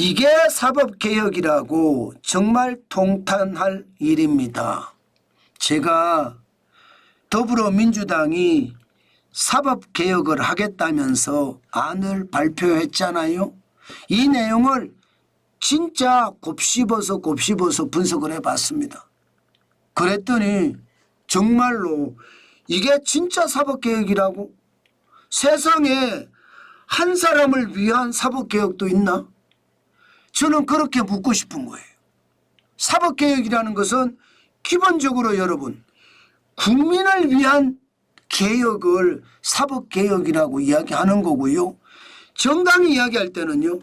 이게 사법개혁이라고 정말 통탄할 일입니다. 제가 더불어민주당이 사법개혁을 하겠다면서 안을 발표했잖아요. 이 내용을 진짜 곱씹어서 곱씹어서 분석을 해봤습니다. 그랬더니 정말로 이게 진짜 사법개혁이라고? 세상에 한 사람을 위한 사법개혁도 있나? 저는 그렇게 묻고 싶은 거예요. 사법개혁이라는 것은 기본적으로 여러분 국민을 위한 개혁을 사법개혁이라고 이야기하는 거고요. 정당이 이야기할 때는요.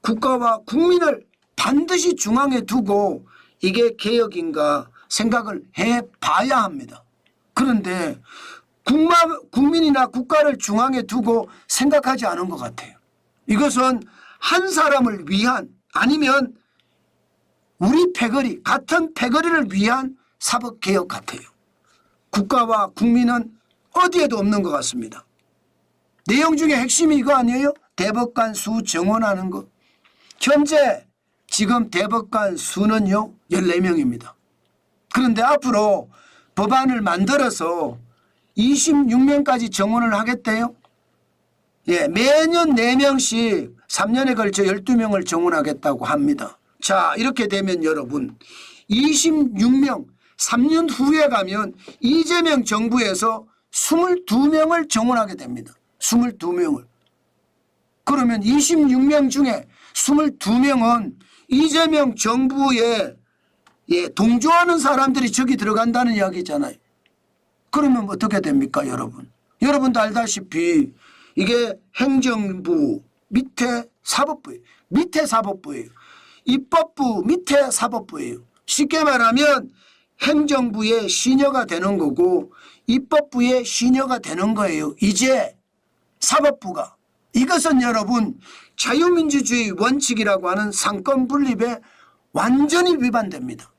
국가와 국민을 반드시 중앙에 두고 이게 개혁인가 생각을 해 봐야 합니다. 그런데 국마, 국민이나 국가를 중앙에 두고 생각하지 않은 것 같아요. 이것은 한 사람을 위한 아니면 우리 패거리 같은 패거리를 위한 사법개혁 같아요. 국가와 국민은 어디에도 없는 것 같습니다. 내용 중에 핵심이 이거 아니에요? 대법관 수 정원하는 것. 현재 지금 대법관 수는요 14명입니다. 그런데 앞으로 법안을 만들어서 26명까지 정원을 하겠대요. 예, 매년 4명씩 3년에 걸쳐 12명을 정원하겠다고 합니다. 자, 이렇게 되면 여러분 26명 3년 후에 가면 이재명 정부에서 22명을 정원하게 됩니다. 22명을. 그러면 26명 중에 22명은 이재명 정부에 예, 동조하는 사람들이 저기 들어간다는 이야기잖아요. 그러면 어떻게 됩니까, 여러분? 여러분도 알다시피 이게 행정부 밑에 사법부예요. 밑에 사법부예요. 입법부 밑에 사법부예요. 쉽게 말하면 행정부의 시녀가 되는 거고 입법부의 시녀가 되는 거예요. 이제 사법부가 이것은 여러분 자유민주주의 원칙이라고 하는 상권 분립에 완전히 위반됩니다.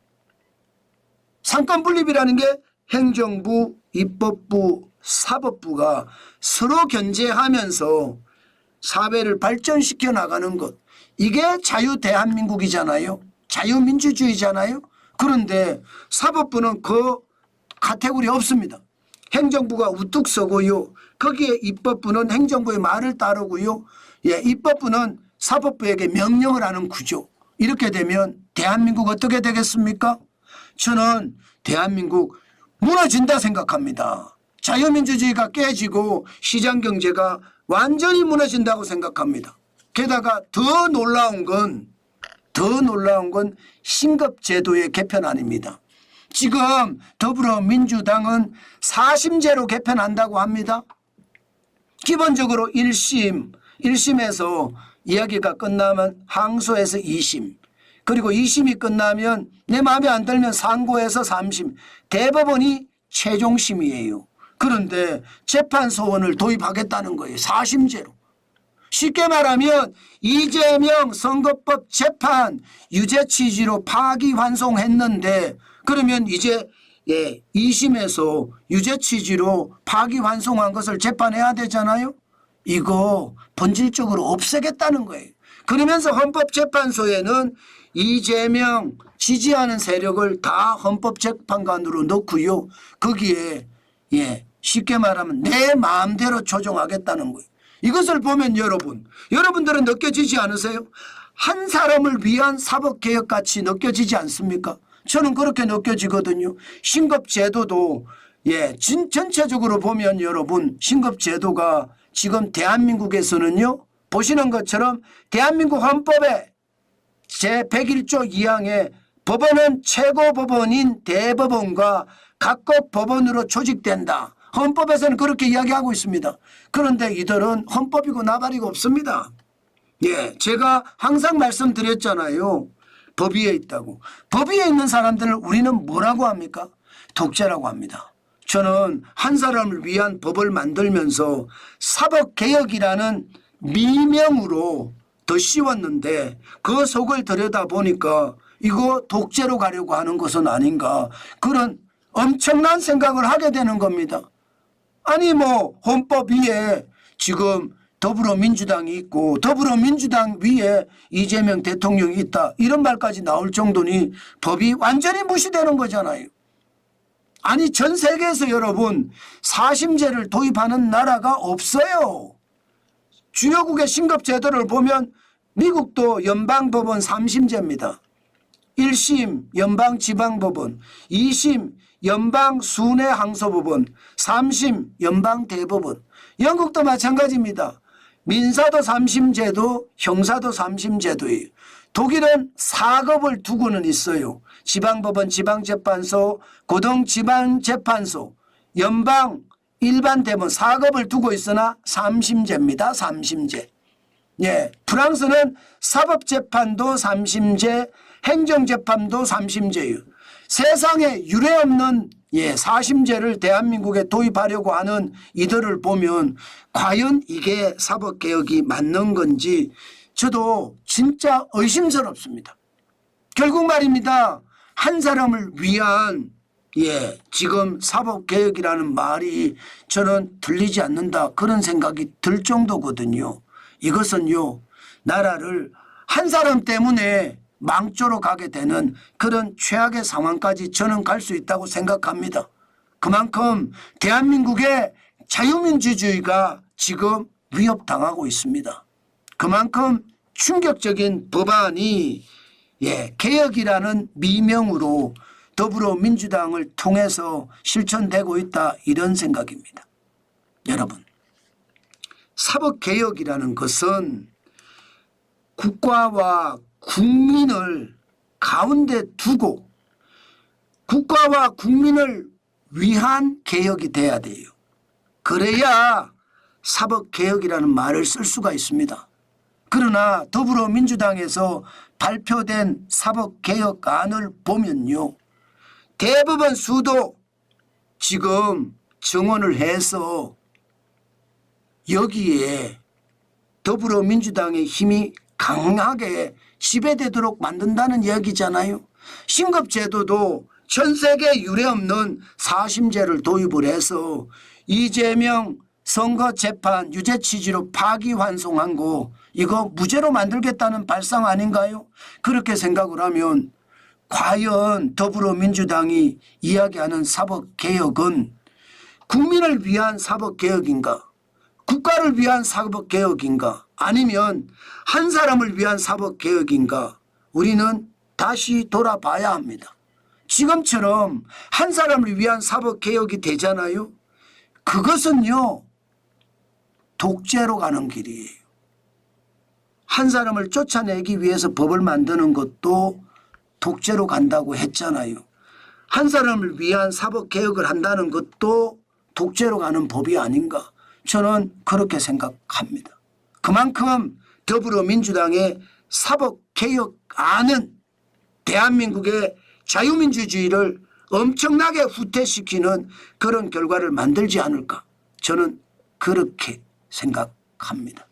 상권 분립이라는 게 행정부, 입법부, 사법부가 서로 견제하면서 사회를 발전시켜 나가는 것. 이게 자유 대한민국이잖아요. 자유민주주의잖아요. 그런데 사법부는 그 카테고리 없습니다. 행정부가 우뚝 서고요. 거기에 입법부는 행정부의 말을 따르고요. 예, 입법부는 사법부에게 명령을 하는 구조. 이렇게 되면 대한민국 어떻게 되겠습니까? 저는 대한민국 무너진다 생각합니다. 자유민주주의가 깨지고 시장 경제가 완전히 무너진다고 생각합니다. 게다가 더 놀라운 건, 더 놀라운 건 신급제도의 개편 아닙니다. 지금 더불어민주당은 사심제로 개편한다고 합니다. 기본적으로 1심, 1심에서 이야기가 끝나면 항소에서 2심, 그리고 2심이 끝나면 내 마음에 안 들면 상고에서 3심, 대법원이 최종심이에요. 그런데 재판소원을 도입하겠다는 거예요. 4심제로. 쉽게 말하면 이재명 선거법 재판 유죄 취지로 파기환송했는데 그러면 이제 예, 2심에서 유죄 취지로 파기환송한 것을 재판해야 되잖아요. 이거 본질적으로 없애겠다는 거예요. 그러면서 헌법재판소에는 이재명 지지하는 세력을 다 헌법재판관으로 넣고요. 거기에 예, 쉽게 말하면 내 마음대로 조정하겠다는 거예요. 이것을 보면 여러분, 여러분들은 느껴지지 않으세요? 한 사람을 위한 사법개혁 같이 느껴지지 않습니까? 저는 그렇게 느껴지거든요. 신급제도도 예, 진, 전체적으로 보면 여러분 신급제도가 지금 대한민국에서는요 보시는 것처럼 대한민국 헌법에 제 101조 2항에 법원은 최고법원인 대법원과 각급 법원으로 조직된다. 헌법에서는 그렇게 이야기하고 있습니다. 그런데 이들은 헌법이고 나발이고 없습니다. 예, 제가 항상 말씀드렸잖아요. 법 위에 있다고. 법 위에 있는 사람들을 우리는 뭐라고 합니까? 독재라고 합니다. 저는 한 사람을 위한 법을 만들면서 사법개혁이라는 미명으로 더 씌웠는데 그 속을 들여다 보니까 이거 독재로 가려고 하는 것은 아닌가 그런 엄청난 생각을 하게 되는 겁니다. 아니 뭐 헌법 위에 지금 더불어민주당이 있고 더불어민주당 위에 이재명 대통령이 있다 이런 말까지 나올 정도니 법이 완전히 무시되는 거잖아요. 아니 전 세계에서 여러분 사심제를 도입하는 나라가 없어요. 주요국의 신급 제도를 보면 미국도 연방법원 3심제입니다. 1심 연방지방법원, 2심 연방순회항소법원, 3심 연방대법원. 영국도 마찬가지입니다. 민사도 3심 제도, 형사도 3심 제도예요. 독일은 4급을 두고는 있어요. 지방법원, 지방재판소, 고등지방재판소, 연방 일반 대법원 4급을 두고 있으나 3심제입니다. 3심제. 예, 프랑스는 사법재판도 3심제, 행정재판도 3심제예요. 세상에 유례없는 예, 4심제를 대한민국에 도입하려고 하는 이들을 보면 과연 이게 사법개혁이 맞는 건지 저도 진짜 의심스럽습니다. 결국 말입니다. 한 사람을 위한 예, 지금 사법개혁이라는 말이 저는 들리지 않는다 그런 생각이 들 정도거든요. 이것은요, 나라를 한 사람 때문에 망조로 가게 되는 그런 최악의 상황까지 저는 갈 수 있다고 생각합니다. 그만큼 대한민국의 자유민주주의가 지금 위협당하고 있습니다. 그만큼 충격적인 법안이 예, 개혁이라는 미명으로 더불어민주당을 통해서 실천되고 있다 이런 생각입니다. 여러분 사법개혁이라는 것은 국가와 국민을 가운데 두고 국가와 국민을 위한 개혁이 돼야 돼요. 그래야 사법개혁이라는 말을 쓸 수가 있습니다. 그러나 더불어민주당에서 발표된 사법개혁안을 보면요. 대법원 수도 지금 정원을 해서 여기에 더불어민주당의 힘이 강하게 지배되도록 만든다는 이야기잖아요. 신급제도도 전 세계 유례없는 사심제를 도입을 해서 이재명 선거 재판 유죄 취지로 파기환송한 거 이거 무죄로 만들겠다는 발상 아닌가요? 그렇게 생각을 하면 과연 더불어민주당이 이야기하는 사법개혁은 국민을 위한 사법개혁인가? 국가를 위한 사법개혁인가? 아니면 한 사람을 위한 사법개혁인가? 우리는 다시 돌아봐야 합니다. 지금처럼 한 사람을 위한 사법개혁이 되잖아요. 그것은요, 독재로 가는 길이에요. 한 사람을 쫓아내기 위해서 법을 만드는 것도 독재로 간다고 했잖아요. 한 사람을 위한 사법개혁을 한다는 것도 독재로 가는 법이 아닌가. 저는 그렇게 생각합니다. 그만큼 더불어민주당의 사법개혁안은 대한민국의 자유민주주의를 엄청나게 후퇴시키는 그런 결과를 만들지 않을까. 저는 그렇게 생각합니다.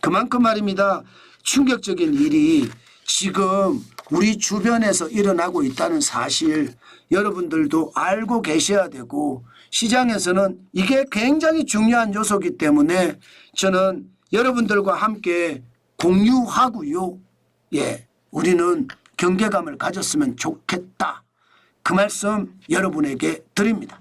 그만큼 말입니다. 충격적인 일이 지금 우리 주변에서 일어나고 있다는 사실 여러분들도 알고 계셔야 되고 시장에서는 이게 굉장히 중요한 요소이기 때문에 저는 여러분들과 함께 공유하고요. 예, 우리는 경계감을 가졌으면 좋겠다. 그 말씀 여러분에게 드립니다.